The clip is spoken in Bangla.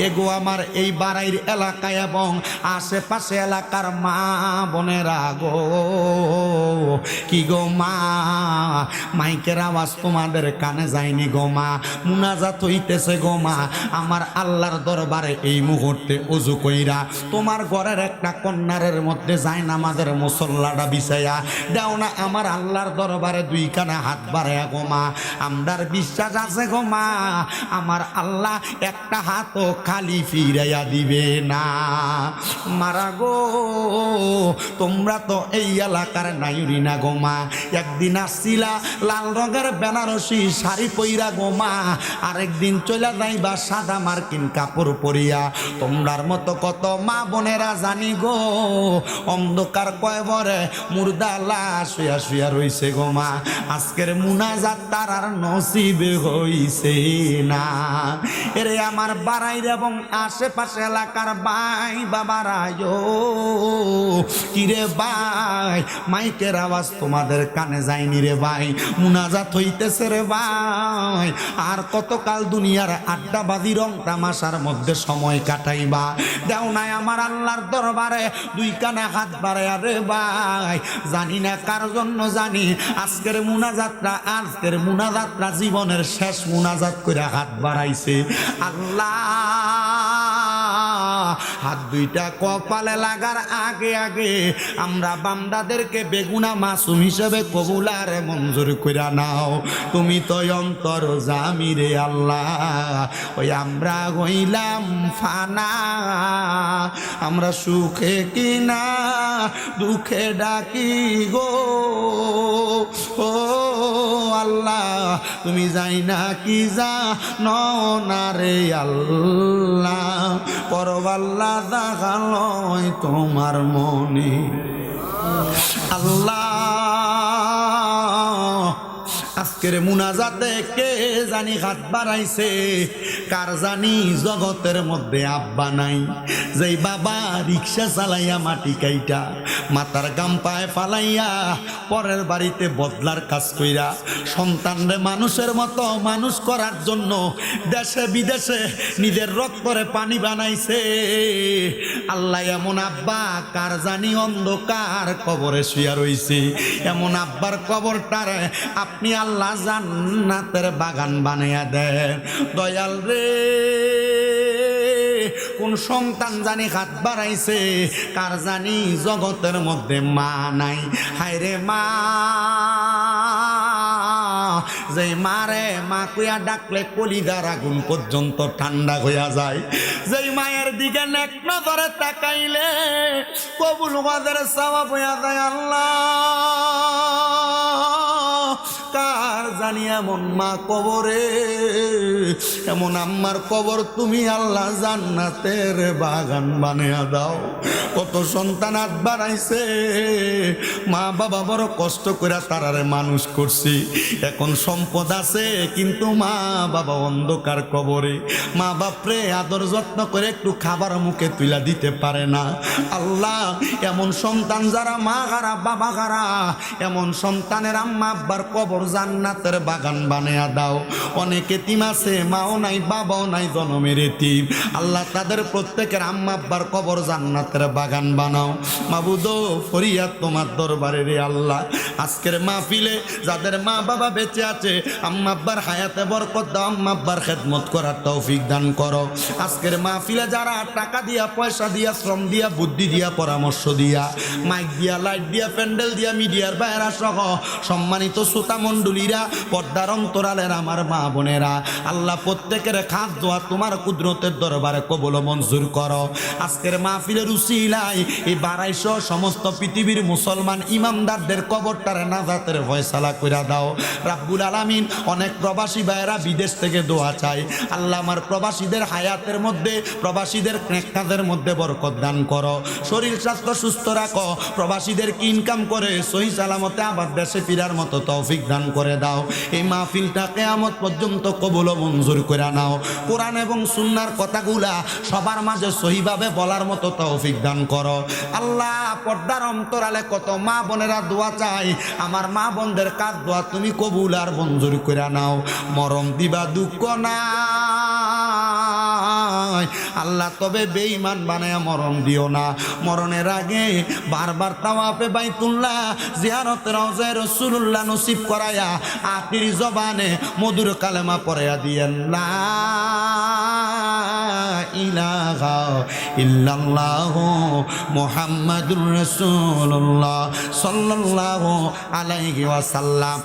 এগো আমার এই বাড়াইর এলাকায় এবং আশেপাশে এলাকার মা বোনেরা গো। কি গো মা? মাইকের আওয়াজ তোমাদের কানে যায়নি গো মা। মুনাজাত হইতেছে গো মা। আমার আল্লাহর দরবারে এই মুহূর্তে অজু কইরা তোমার ঘরের একটা কন্যারের মধ্যে যায় না আমাদের মুসল্লাটা বিছাইয়া দেও না আমার আল্লাহর দরবারে দুই কানে হাত বাড়াইয়া গো মা। আমরার বিশ্বাস আছে গো মা। আমার আল্লাহ একটা হাতও খালি ফিরাইয়া দিবে না। মারা গো, তোমরা তো এই এলাকার নাইরি না গো মা। একদিন আসছিলা লাল রঙের বেনারসি শাড়ি পইরা গো মা। আরেকদিন চলে যাইবা সাদা মার্কিন কাপড় পরিয়া। তোমরার মতো কত মা বোনেরা জানি গো। অন্ধকার কয়বরে মুর্দা লাশ শুয়া শুয়া রইছে গো মা। আজকের মুনাজাত তার আর নসিবে হইছে না। এরে আমার বাড়াইর এবং আশেপাশে এলাকার ভাই বাবারায়ো, কিরে ভাই, মাইকের আওয়াজ তোমাদের কানে যায়নি রে ভাই, মুনাজাত হইতেছে রে ভাই। আর কতকাল দুনিয়ার আড্ডাবাদি রং তামাশার মধ্যে সময় কাটাইবা? দেও নাই আমার আল্লাহর দরবারে, দুই কানে হাত বাড়ায় আরে ভাই। জানি না কার জন্য জানি, আজকের মুনাজাতটা আজকের মুনাজাতটা, জীবনের শেষ মুনাজাত করে হাত বাড়াইছে। আল্লাহ হাত দুইটা কপালে লাগার আগে আগে আমরা বান্দাদেরকে বেগুনা মাসুম হিসেবে কবুলার মঞ্জুর করে নাও। তুমি তো অন্তর জামি রে আল্লাহ। ওই আমরা হইলাম ফানা। আমরা সুখে কিনা, দুঃখে ডাকি গো। ও আল্লাহ, তুমি যাই না কি যা না রে আল্লাহ। করবাল্লা দেখালয় তোমার মনে। আল্লাহ, আজকের মুনাজাতে কে জানি হাত বাড়াইছে? কার জানি জগতের মধ্যে আব্বা নাই? যেই বাবা রিক্সা চালাইয়া মাটি কাইটা, মাথার গাম পায়ে ফালাইয়া পরের বাড়িতে বদলার কাজ কইরা, সন্তানরে মানুষের মতো মানুষ করার জন্য দেশে বিদেশে নিজের রক্তরে পানি বানাইছে। আল্লাহ এমন আব্বা, কার জানি অন্ধকার কবরে শুয়া রইছে। এমন আব্বার কবরটারে আপনি আল্লাহ জান্নাতের বাগান বানাইয়া দেন। দয়াল রে কোন সন্তান জানি হাত বাড়াইছে, কার জানি জগতের মধ্যে মা নাই। হায় রে মা, যে মারে মা কুয়া ডাকলে কলিদার আগুন পর্যন্ত ঠান্ডা হইয়া যায়। যেই মায়ের দিকে নেক নজরে তাকাইলে, কবুল বাদের সওয়াব হইয়া যায় আল্লাহ। কার জানি এমন মা কবরে? এমন আম্মার কবর তুমি আল্লাহ জান্নাতের বাগান বানিয়ে দাও। কত সন্তান হাত বাড়াইছে মা বাবা বড় কষ্ট করে তারারে মানুষ করছি। এখন সম্পদ আছে, কিন্তু মা বাবা অন্ধকার কবরে। মা বাপরে আদর যত্ন করে একটু খাবার মুখে তুলা দিতে পারে না। আল্লাহ, এমন সন্তান যারা মা গারা বাবা গারা এমন সন্তানের আম্মা আব্বার কবর জান্নাতের বাগান বানিয়ে দাও। অনেক এতিম আছে মাও নাই, বাবাও নাই, জনমের এতিম আল্লাহ তাদের প্রত্যেকের আম্মা আব্বার কবর জান্নাতের বাগান বানাও। মাবুদ, ফরিয়াদ তোমার দরবারে রে আল্লাহ। আজকের মাহফিলে যাদের মা বাবা বেঁচে আছে, আম্মা আব্বার হায়াতে বরকত দাও, আম্মা আব্বার খেদমত করার তৌফিক দান করো। আজকের মাহফিলে যারা টাকা দিয়া, পয়সা দিয়া, শ্রম দিয়া, বুদ্ধি দিয়া, পরামর্শ দিয়া, মাইক দিয়া, লাইট দিয়া, প্যান্ডেল দিয়া, মিডিয়ার বাইরা সহ সম্মানিত শ্রোতা মণ্ডলীরা, পর্দার অন্তরালের আমার মা বোনেরা, আল্লাহ প্রত্যেকের খাস দোয়া তোমার কুদরতের দরবারে কবল মঞ্জুর করো। আজকের মাহফিলের উসিলাই এই বারাইশো সমস্ত পৃথিবীর মুসলমান ইমামদারদের কবরটার নাজাতের ফয়সালা কইরা দাও। রাব্বুল আলামিন, অনেক প্রবাসী ভাইয়েরা বিদেশ থেকে দোয়া চায়। আল্লাহ আমার প্রবাসীদের হায়াতের মধ্যে, প্রবাসীদের ক্রেকাদের মধ্যে বরকত দান করো। শরীর স্বাস্থ্য সুস্থ রাখো। প্রবাসীদের কি ইনকাম করে, সহি সালামতে আবার দেশে ফিরার মতো তৌফিক দান করে দাও। এই মাহফিলটা কেয়ামত পর্যন্ত কবুল ও মঞ্জুর করে নাও। কোরআন এবং সুন্নার কথাগুলা সবার মাঝে সহিভাবে বলার মতো তৌফিক দান করো। আল্লাহ, পর্দার অন্তরালে কত মা বোনেরা দোয়া চাই আমার মা বোনদের কাজ দোয়া তুমি কবুল আর মঞ্জুর করে নাও। মরম দিবা দুঃখ না নয় আল্লাহ তবে বেঈমান বানায় মরণ দিও না। মরণের আগে বারবার তাওয়াফে বাইতুল্লাহ জিয়ারত রওজায় রসুল্লাহ নসিব করায়া আখিরি জবানে মধুর কালেমা পড়াইয়া দিয়েন না ইলাহা ইল্লাল্লাহ মুহাম্মাদুর রাসূলুল্লাহ সাল্লাল্লাহু আলাইহি ওয়াসাল্লাম।